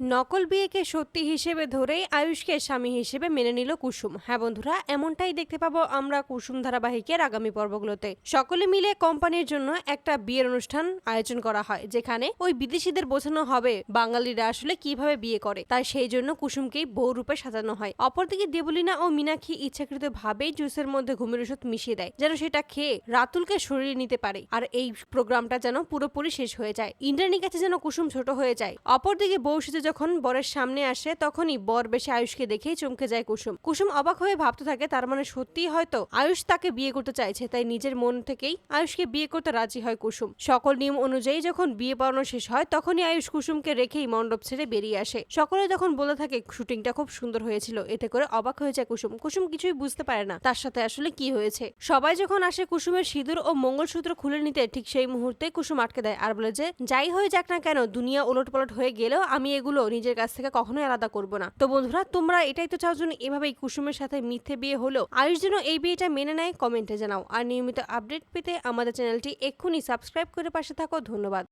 নকল বিয়েকে সত্যি হিসেবে ধরেই আয়ুষকে স্বামী হিসেবে মেনে নিল কুসুম। হ্যাঁ বন্ধুরা, এমনটাই দেখতে পাবো আমরা কুসুম ধারাবাহিকের আগামী পর্বগুলোতে। সকলে মিলে কোম্পানির জন্য একটা বিয়ের অনুষ্ঠান আয়োজন করা হয়, যেখানে ওই বিদেশিদের বোঝানো হবে বাঙালিরা আসলে কীভাবে বিয়ে করে। তাই সেই জন্য কুসুমকেই বউ রূপে সাজানো হয়। অপরদিকে দেবলীনা ও মীনাক্ষী ইচ্ছাকৃত ভাবেই জুসের মধ্যে ঘুমের ওষুধ মিশিয়ে দেয়, যেন সেটা খেয়ে রাতুলকে সরিয়ে নিতে পারে। আর এই প্রোগ্রামটা যেন পুরোপুরি শেষ হয়ে যায়। ইন্দ্রাণীর কাছে যেন কুসুম ছোট হয়ে যায়। অপরদিকে বউ সেজে যখন বরের সামনে আসে, তখনই বর বেশি আয়ুষকে দেখেই চমকে যায় কুসুম। কুসুম অবাক হয়ে ভাবতে থাকে, তার মানে সত্যি হয়তো আয়ুষ তাকে বিয়ে করতে চাইছে, তাই নিজের মন থেকেই আয়ুষকে বিয়ে করতে রাজি হয় কুসুম। সকল নিয়ম অনুযায়ী যখন বিয়ে পড়ানো শেষ হয়, তখনই আয়ুষ কুসুমকে রেখেই মণ্ডপ ছেড়ে বেরিয়ে আসে। সকলে যখন বলে থাকে, শুটিংটা খুব সুন্দর হয়েছিল এতে করে অবাক হয়ে যায় কুসুম। কুসুম কিছুই বুঝতে পারে না, তার সাথে আসলে কি হয়েছে। সবাই যখন আসে কুসুমের সিঁদুর ও মঙ্গলসূত্র খুলে নিতে, ঠিক সেই মুহূর্তে কুসুম আটকে দেয় আর বলে যে, যাই হয়ে যাক না কেন, দুনিয়া ওলট পালট হয়ে গেলেও আমি এগুলো নিজের কাছ থেকে কখনোই আলাদা করব না। তো বন্ধুরা, তোমরা এটাই তো চাও যেন এভাবেই কুসুমের সাথে মিথ্যে বিয়ে হলো? আয়ুষ যেন এই বিয়েটা মেনে নেয় কমেন্টে জানাও। আর নিয়মিত আপডেট পেতে আমাদের চ্যানেলটি এক্ষুনি সাবস্ক্রাইব করে পাশে থাকো। ধন্যবাদ।